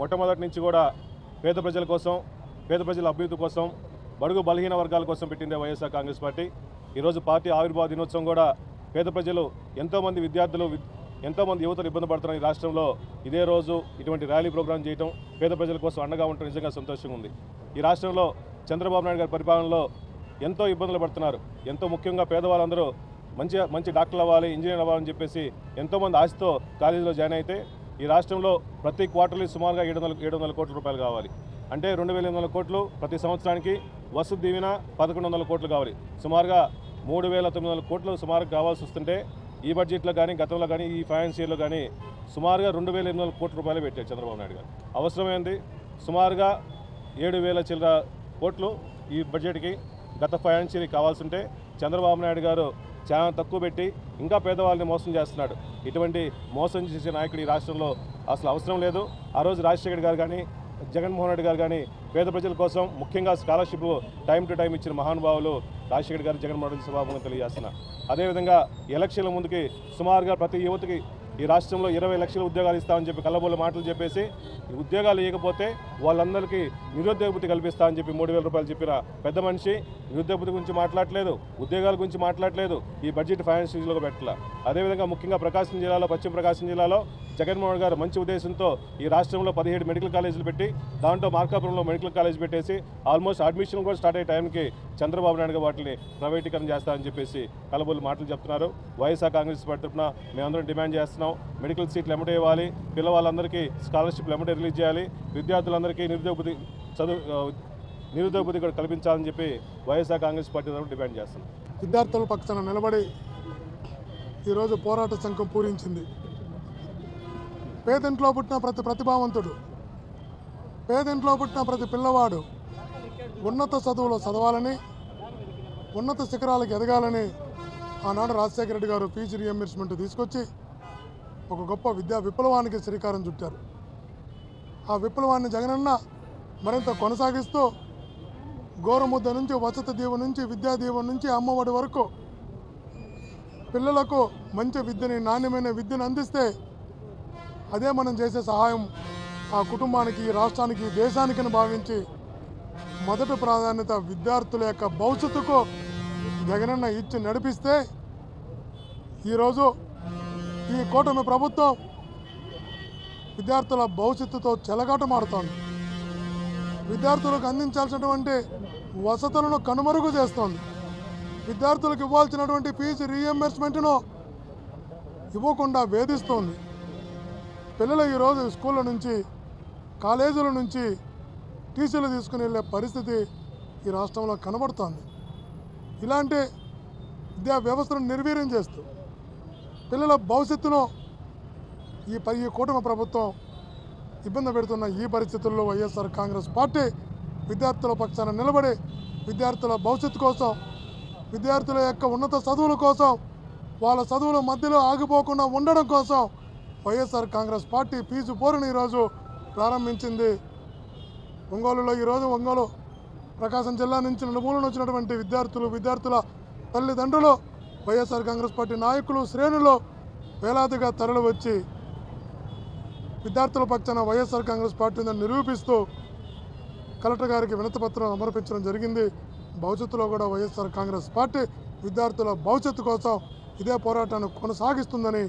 మొట్టమొదటి నుంచి కూడా పేద ప్రజల కోసం పేద ప్రజల అభివృద్ధి కోసం బడుగు బలహీన వర్గాల కోసం పెట్టిందే వైఎస్ఆర్ కాంగ్రెస్ పార్టీ. ఈరోజు పార్టీ ఆవిర్భావ దినోత్సవం కూడా పేద ప్రజలు ఎంతోమంది విద్యార్థులు ఎంతోమంది యువతలు ఇబ్బంది పడుతున్నారు ఈ రాష్ట్రంలో. ఇదే రోజు ఇటువంటి ర్యాలీ ప్రోగ్రాం చేయటం పేద ప్రజల కోసం అండగా ఉండటం నిజంగా సంతోషంగా ఉంది. ఈ రాష్ట్రంలో చంద్రబాబు నాయుడు గారి పరిపాలనలో ఎంతో ఇబ్బందులు పడుతున్నారు. ఎంతో ముఖ్యంగా పేదవాళ్ళందరూ మంచి మంచి డాక్టర్లు అవ్వాలి ఇంజనీర్ అవ్వాలని చెప్పేసి ఎంతోమంది ఆశతో కాలేజీలో జాయిన్ అయితే ఈ రాష్ట్రంలో ప్రతి క్వార్టర్లీ సుమారుగా ఏడు వందల ఏడు వందల కోట్ల రూపాయలు కావాలి. అంటే రెండు వేల ఎనిమిది వందల కోట్లు ప్రతి సంవత్సరానికి వసతి దీవెన పదకొండు వందల కోట్లు కావాలి. సుమారుగా మూడు వేల తొమ్మిది వందల కోట్లు సుమారుగా కావాల్సి వస్తుంటే ఈ బడ్జెట్లో కానీ గతంలో కానీ ఈ ఫైనాన్స్ ఇయర్లో కానీ సుమారుగా రెండు వేల ఎనిమిది వందల కోట్ల రూపాయలు పెట్టారు చంద్రబాబు నాయుడు గారు. అవసరమైంది సుమారుగా ఏడు వేల చిల్లర కోట్లు ఈ బడ్జెట్కి గత ఫైనాన్స్ ఇయర్కి కావాల్సి ఉంటే చంద్రబాబు నాయుడు గారు చాలా తక్కువ పెట్టి ఇంకా పేదవాళ్ళని మోసం చేస్తున్నాడు. ఇటువంటి మోసం చేసే నాయకుడు ఈ రాష్ట్రంలో అసలు అవసరం లేదు. ఆ రోజు రాజశేఖర్ గారు కానీ జగన్మోహన్ రెడ్డి గారు కానీ పేద ప్రజల కోసం ముఖ్యంగా స్కాలర్షిప్లు టైం టు టైం ఇచ్చిన మహానుభావులు రాజశేఖర్ గారు జగన్మోహన్ రెడ్డి సభాముఖంగా తెలియజేస్తున్నా. అదేవిధంగా ఎలక్షన్ల ముందుకి సుమారుగా ప్రతి యువతకి ఈ రాష్ట్రంలో ఇరవై లక్షల ఉద్యోగాలు ఇస్తామని చెప్పి కల్లబోల మాటలు చెప్పేసి ఉద్యోగాలు ఇవ్వకపోతే వాళ్ళందరికీ నిరుద్యోగ భృతి కల్పిస్తామని చెప్పి మూడు వేల రూపాయలు చెప్పిన పెద్ద మనిషి నిరుద్యోగ గురించి మాట్లాడలేదు ఉద్యోగాల గురించి మాట్లాడలేదు ఈ బడ్జెట్ ఫైనాన్స్లో పెట్టాల. అదేవిధంగా ముఖ్యంగా ప్రకాశం జిల్లాలో పశ్చిమ ప్రకాశం జిల్లాలో జగన్మోహన్ గారు మంచి ఉద్దేశంతో ఈ రాష్ట్రంలో పదిహేడు మెడికల్ కాలేజీలు పెట్టి దాంట్లో మార్కాపురంలో మెడికల్ కాలేజ్ పెట్టేసి ఆల్మోస్ట్ అడ్మిషన్ కూడా స్టార్ట్ అయ్యే టైంకి చంద్రబాబు నాయుడు గారు వాటిని ప్రైవేటీకరణ చేస్తారని చెప్పేసి కలబోలు మాటలు చెప్తున్నారు. వైఎస్ఆర్ కాంగ్రెస్ పార్టీ తరఫున మేమందరం డిమాండ్ చేస్తున్నాం. మెడికల్ సీట్లు ఎమ్మటే ఇవ్వాలి. పిల్లవాళ్ళందరికీ స్కాలర్షిప్లు ఎమ్మటే రిలీజ్ చేయాలి. విద్యార్థులందరికీ నిరుద్యోగ బుద్ధి చదువు నిరుద్యోగ బుద్ధి కూడా కల్పించాలని చెప్పి వైఎస్ఆర్ కాంగ్రెస్ పార్టీ తరఫున డిమాండ్ చేస్తున్నాం. విద్యార్థుల పక్షాన నిలబడి ఈరోజు పోరాట సంఘం పూరించింది. పేదింట్లో పుట్టిన ప్రతి ప్రతిభావంతుడు పేదింట్లో పుట్టిన ప్రతి పిల్లవాడు ఉన్నత చదువులో చదవాలని ఉన్నత శిఖరాలకు ఎదగాలని ఆనాడు రాజశేఖర రెడ్డి గారు ఫీజు రియంబర్స్మెంట్ తీసుకొచ్చి ఒక గొప్ప విద్యా విప్లవానికి శ్రీకారం చుట్టారు. ఆ విప్లవాన్ని జగనన్న మరింత కొనసాగిస్తూ గోరముద్ద నుంచి వసతి దీవ నుంచి విద్యా దీవెన నుంచి అమ్మఒడి వరకు పిల్లలకు మంచి విద్యని నాణ్యమైన విద్యను అందిస్తే అదే మనం చేసే సహాయం ఆ కుటుంబానికి రాష్ట్రానికి దేశానికని భావించి మొదటి ప్రాధాన్యత విద్యార్థుల యొక్క భవిష్యత్తుకు జగనన్న ఇచ్చి నడిపిస్తే ఈరోజు ఈ కూటమి ప్రభుత్వం విద్యార్థుల భవిష్యత్తుతో చెలగాటమాడుతోంది విద్యార్థులకు అందించాల్సినటువంటి వసతులను కనుమరుగు చేస్తోంది. విద్యార్థులకు ఇవ్వాల్సినటువంటి ఫీజు రీఎంబర్స్మెంట్ను ఇవ్వకుండా వేధిస్తోంది. పిల్లలు ఈరోజు స్కూళ్ళ నుంచి కాలేజీల నుంచి టీసీలు తీసుకుని వెళ్ళే పరిస్థితి ఈ రాష్ట్రంలో కనబడుతోంది. ఇలాంటి విద్యా వ్యవస్థను నిర్వీర్యం చేస్తూ పిల్లల భవిష్యత్తును ఈ పై ఈ కూటమి ప్రభుత్వం ఇబ్బంది పెడుతున్న ఈ పరిస్థితుల్లో వైఎస్ఆర్ కాంగ్రెస్ పార్టీ విద్యార్థుల పక్షాన నిలబడి విద్యార్థుల భవిష్యత్తు కోసం విద్యార్థుల యొక్క ఉన్నత చదువుల కోసం వాళ్ళ చదువుల మధ్యలో ఆగిపోకుండా ఉండడం కోసం వైఎస్ఆర్ కాంగ్రెస్ పార్టీ ఫీజు పోరుని ఈరోజు ప్రారంభించింది ఒంగోలులో ఈరోజు ఒంగోలు ప్రకాశం జిల్లా నుంచి నలుమూలన వచ్చినటువంటి విద్యార్థులు విద్యార్థుల తల్లిదండ్రులు వైఎస్ఆర్ కాంగ్రెస్ పార్టీ నాయకులు శ్రేణులు వేలాదిగా తరలి వచ్చి విద్యార్థుల పక్షాన వైఎస్ఆర్ కాంగ్రెస్ పార్టీ నిరూపిస్తూ కలెక్టర్ గారికి వినతిపత్రం సమర్పించడం జరిగింది. భవిష్యత్తులో కూడా వైఎస్ఆర్ కాంగ్రెస్ పార్టీ విద్యార్థుల భవిష్యత్తు కోసం ఇదే పోరాటాన్ని కొనసాగిస్తుందని